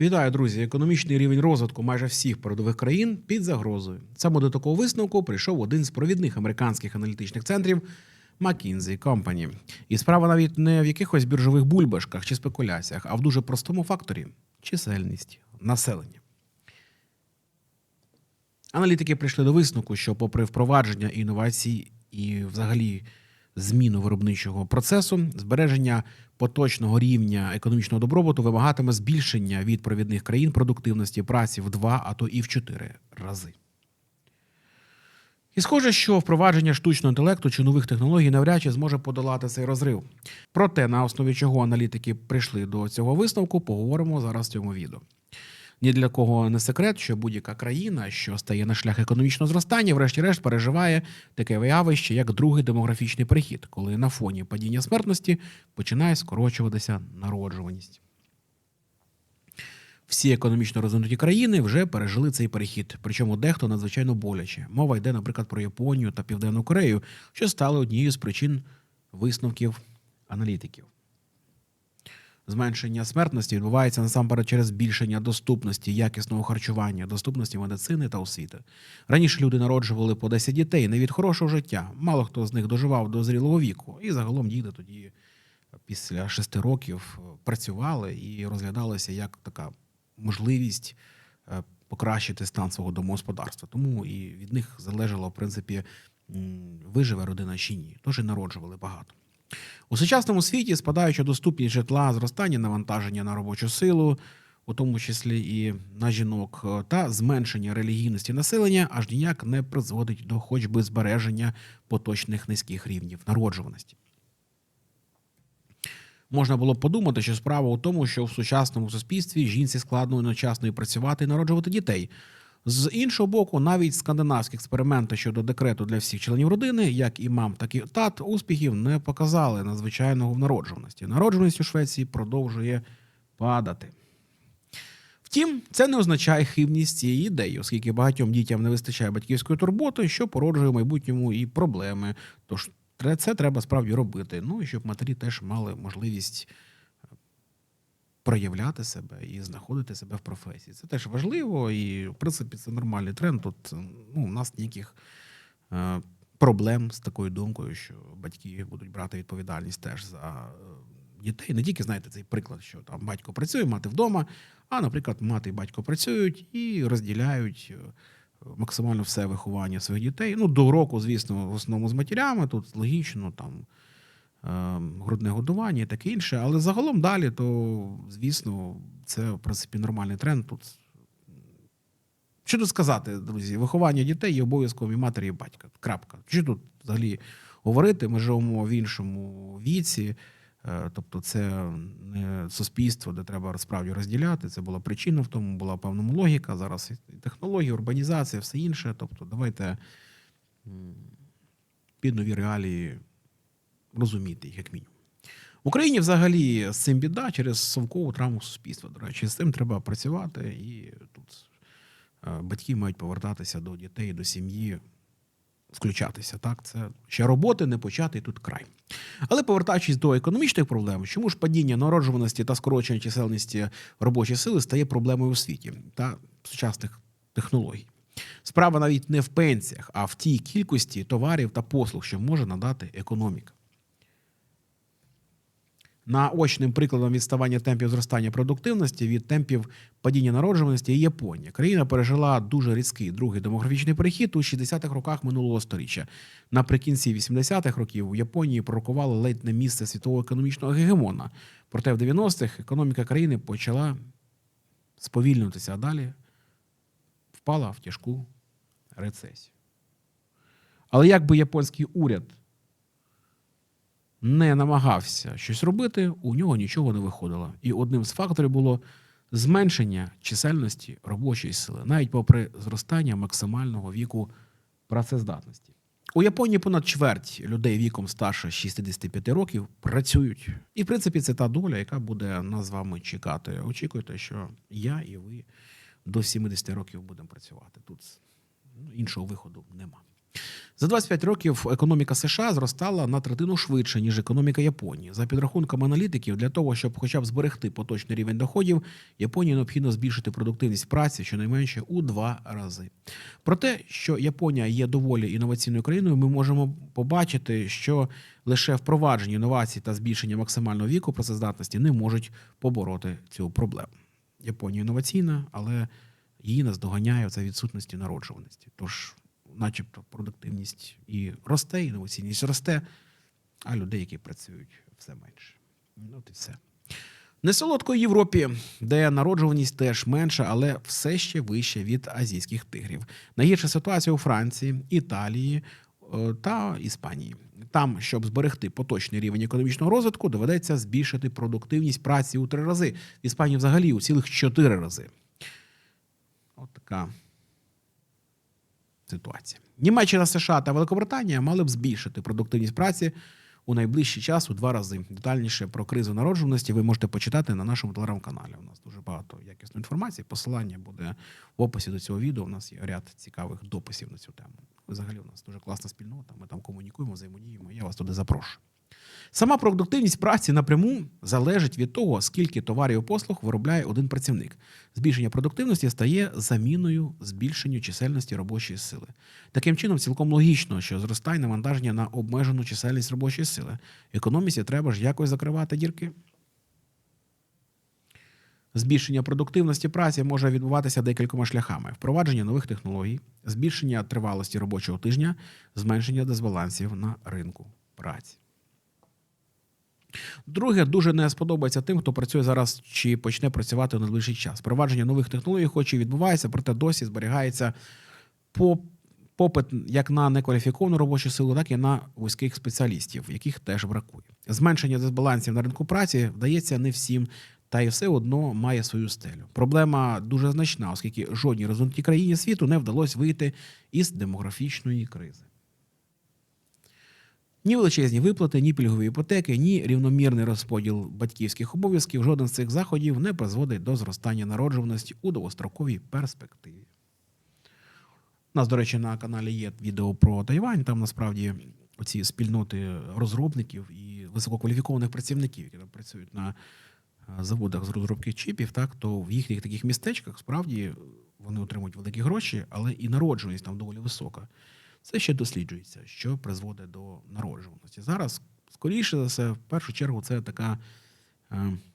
Вітаю, друзі! Економічний рівень розвитку майже всіх передових країн під загрозою. Саме до такого висновку прийшов один з провідних американських аналітичних центрів McKinsey Company. І справа навіть не в якихось біржових бульбашках чи спекуляціях, а в дуже простому факторі чисельність населення. Аналітики прийшли до висновку, що, попри впровадження інновацій і взагалі зміну виробничого процесу, збереження поточного рівня економічного добробуту вимагатиме збільшення від провідних країн продуктивності праці в два, а то і в чотири рази. І схоже, що впровадження штучного інтелекту чи нових технологій навряд чи зможе подолати цей розрив. Проте, на основі чого аналітики прийшли до цього висновку, поговоримо зараз в цьому відео. Ні для кого не секрет, що будь-яка країна, що стає на шлях економічного зростання, врешті-решт переживає таке явище, як другий демографічний перехід, коли на фоні падіння смертності починає скорочуватися народжуваність. Всі економічно розвинуті країни вже пережили цей перехід, причому дехто надзвичайно боляче. Мова йде, наприклад, про Японію та Південну Корею, що стали однією з причин висновків аналітиків. Зменшення смертності відбувається насамперед через збільшення доступності якісного харчування, доступності медицини та освіти. Раніше люди народжували по 10 дітей не від хорошого життя. Мало хто з них доживав до зрілого віку, і загалом діти тоді після 6 років працювали і розглядалися як така можливість е, покращити стан свого домогосподарства. Тому і від них залежало, в принципі, виживе родина чи ні. Тож і народжували багато. У сучасному світі спадаюча доступність житла, зростання навантаження на робочу силу, у тому числі і на жінок, е, та зменшення релігійності населення аж ніяк не призводить до хоч би збереження поточних низьких рівнів народжуваності. Можна було б подумати, що справа у тому, що в сучасному суспільстві жінці складно одночасно і працювати і народжувати дітей. З іншого боку, навіть скандинавські експерименти щодо декрету для всіх членів родини, як і мам, так і тат, успіхів не показали надзвичайного в народжуваності. Народжуваність у Швеції продовжує падати. Втім, це не означає хибність цієї ідеї, оскільки багатьом дітям не вистачає батьківської турботи, що породжує в майбутньому і проблеми. Тож це треба справді робити. Ну і щоб матері теж мали можливість проявляти себе і знаходити себе в професії. Це теж важливо, і в принципі це нормальний тренд. Тут ну, у нас ніяких е, проблем з такою думкою, що батьки будуть брати відповідальність теж за е, дітей. Не тільки знаєте цей приклад, що там батько працює, мати вдома, а, наприклад, мати і батько працюють і розділяють. е, Максимально все виховання своїх дітей. Ну, до року, звісно, в основному з матерями, тут логічно, там грудне годування і таке інше. Але загалом далі, то, звісно, це, в принципі, нормальний тренд. Тут що тут сказати, друзі? Виховання дітей є обов'язковом і матері, і батька. Крапка. Що тут взагалі говорити? Ми живемо в іншому віці. Е, Тобто, це не суспільство, де треба справді розділяти. Це була причина в тому, була певна логіка. Зараз і технології, урбанізація, все інше. Тобто, давайте під нові реалії розуміти їх, як мінімум. В Україні взагалі з цим біда через совкову травму суспільства. До речі, з цим треба працювати, і тут е, батьки мають повертатися до дітей, до сім'ї, включатися. Так, це ще роботи не почати тут край. Але повертаючись до економічних проблем, чому ж падіння народжуваності та скорочення чисельності робочої сили стає проблемою у світі та сучасних технологій? Справа навіть не в пенсіях, а в тій кількості товарів та послуг, що може надати економіка. Наочним прикладом відставання темпів зростання продуктивності від темпів падіння народжуваності є Японія. Країна пережила дуже різкий другий демографічний перехід у 60-х роках минулого століття. Наприкінці 80-х років у Японії пророкувало ледь не місце світового економічного гегемона. Проте в 90-х економіка країни почала сповільнюватися, а далі впала в тяжку рецесію. Але як би японський уряд не намагався щось робити, у нього нічого не виходило. І одним з факторів було зменшення чисельності робочої сили, навіть попри зростання максимального віку працездатності. У Японії понад чверть людей віком старше 65 років працюють. І, в принципі, це та доля, яка буде нас з вами чекати. Очікуйте, що я і ви до 70 років будемо працювати. Тут ну, іншого виходу нема. За 25 років економіка США зростала на третину швидше, ніж економіка Японії. За підрахунками аналітиків, для того, щоб хоча б зберегти поточний рівень доходів, Японії необхідно збільшити продуктивність праці щонайменше у два рази. Про те, що Японія є доволі інноваційною країною, ми можемо побачити, що лише впровадження інновацій та збільшення максимального віку працездатності не можуть побороти цю проблему. Японія інноваційна, але її наздоганяє це відсутності народжуваності. Тож, начебто, продуктивність і росте, інноваційність росте, а людей, які працюють, все менше. Ну, от і все. Не солодко Європі, де народжуваність теж менша, але все ще вище від азійських тигрів. Найгірша ситуація у Франції, Італії е, та Іспанії. Там, щоб зберегти поточний рівень економічного розвитку, доведеться збільшити продуктивність праці у три рази. В Іспанії взагалі у цілих чотири рази. От така ситуація. Німеччина, США та Великобританія мали б збільшити продуктивність праці у найближчий час у два рази. Детальніше про кризу народжуваності ви можете почитати на нашому телеграм-каналі. У нас дуже багато якісної інформації. Посилання буде в описі до цього відео. У нас є ряд цікавих дописів на цю тему. Взагалі, у нас дуже класна спільнота. Ми там комунікуємо, взаємодіємо. Я вас туди запрошую. Сама продуктивність праці напряму залежить від того, скільки товарів і послуг виробляє один працівник. Збільшення продуктивності стає заміною збільшенню чисельності робочої сили. Таким чином, цілком логічно, що зростає навантаження на обмежену чисельність робочої сили. Економісі треба ж якось закривати дірки. Збільшення продуктивності праці може відбуватися декількома шляхами: впровадження нових технологій, збільшення тривалості робочого тижня, зменшення дисбалансів на ринку праці. Друге, дуже не сподобається тим, хто працює зараз чи почне працювати у найближчий час. Впровадження нових технологій, хоч і відбувається, проте досі зберігається по попит як на некваліфіковану робочу силу, так і на вузьких спеціалістів, яких теж бракує. Зменшення дисбалансів на ринку праці вдається не всім, та й все одно має свою стелю. Проблема дуже значна, оскільки жодній розвинутій країні світу не вдалося вийти із демографічної кризи. Ні величезні виплати, ні пільгові іпотеки, ні рівномірний розподіл батьківських обов'язків. Жоден з цих заходів не призводить до зростання народжуваності у довгостроковій перспективі. У нас, до речі, на каналі є відео про Тайвань. Там насправді оці спільноти розробників і висококваліфікованих працівників, які там працюють на е, заводах з розробки чіпів, так то в їхніх таких містечках справді вони отримують великі гроші, але і народжуваність там доволі висока. Це ще досліджується, що призводить до народжуваності. Зараз, скоріше за все, в першу чергу, це таке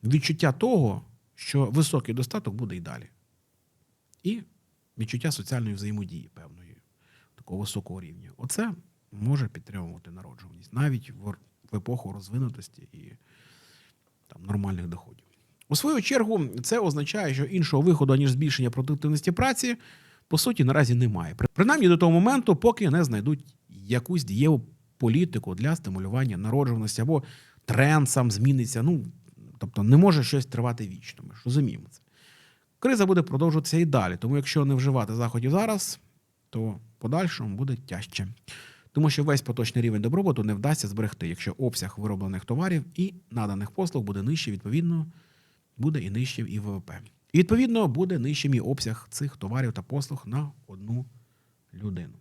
відчуття того, що високий достаток буде і далі. І відчуття соціальної взаємодії певної, такого високого рівня. Оце може підтримувати народжуваність навіть в епоху розвинутості і там, нормальних доходів. У свою чергу, це означає, що іншого виходу, ніж збільшення продуктивності праці, по суті, наразі немає. При- Принаймні до того моменту, поки не знайдуть якусь дієву політику для стимулювання народжуваності або тренд сам зміниться. Ну, тобто не може щось тривати вічно. Ми ж розуміємо це. Криза буде продовжуватися і далі. Тому, якщо не вживати заходів зараз, то подальшому буде тяжче. Тому що весь поточний рівень добробуту не вдасться зберегти, якщо обсяг вироблених товарів і наданих послуг буде нижче, відповідно, буде і нижчим і ВВП. І відповідно буде нижчим і обсяг цих товарів та послуг на одну людину.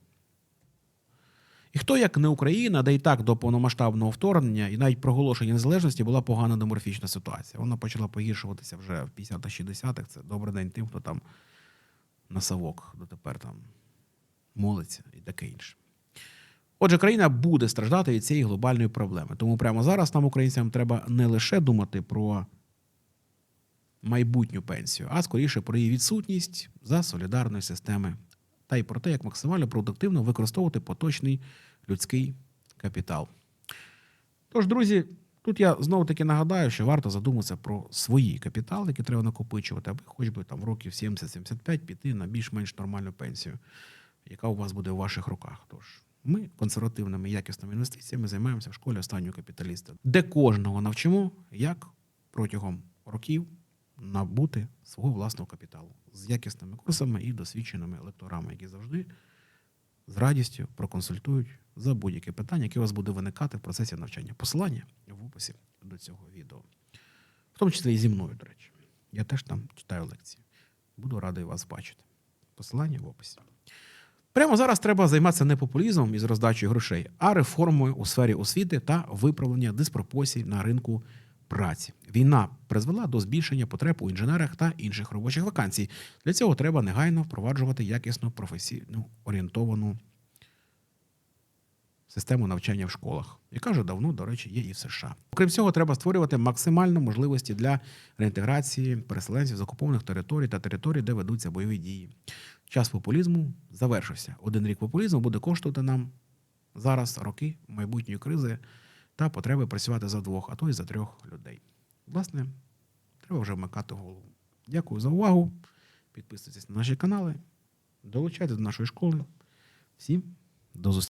І хто, як не Україна, де і так до повномасштабного вторгнення і навіть проголошення незалежності була погана демографічна ситуація. Вона почала погіршуватися вже в 50-60-х. Це добрий день тим, хто там на совок дотепер там молиться і таке інше. Отже, країна буде страждати від цієї глобальної проблеми. Тому прямо зараз нам, українцям, треба не лише думати про майбутню пенсію, а скоріше про її відсутність за солідарної системи та й про те, як максимально продуктивно використовувати поточний людський капітал. Тож, друзі, тут я знову таки нагадаю, що варто задуматися про свої капітали, які треба накопичувати, аби хоч би там років 70-75 піти на більш-менш нормальну пенсію, яка у вас буде у ваших руках. Тож ми консервативними якісними інвестиціями займаємося в школі останнього капіталіста, де кожного навчимо, як протягом років набути свого власного капіталу з якісними курсами і досвідченими лекторами, які завжди з радістю проконсультують за будь-яке питання, яке у вас буде виникати в процесі навчання. Посилання в описі до цього відео, в тому числі і зі мною, до речі. Я теж там читаю лекції. Буду радий вас бачити. Посилання в описі. Прямо зараз треба займатися не популізмом із роздачею грошей, а реформою у сфері освіти та виправлення диспропорцій на ринку праці. Війна призвела до збільшення потреб у інженерах та інших робочих вакансій. Для цього треба негайно впроваджувати якісно професійно орієнтовану систему навчання в школах, яка вже давно, до речі, є і в США. Окрім цього, треба створювати максимально можливості для реінтеграції переселенців з окупованих територій та територій, де ведуться бойові дії. Час популізму завершився. Один рік популізму буде коштувати нам зараз роки майбутньої кризи та потреби працювати за двох, а то й за трьох людей. Власне, треба вже вмикати голову. Дякую за увагу. Підписуйтесь на наші канали, долучайтесь до нашої школи. Всім до зустрічі.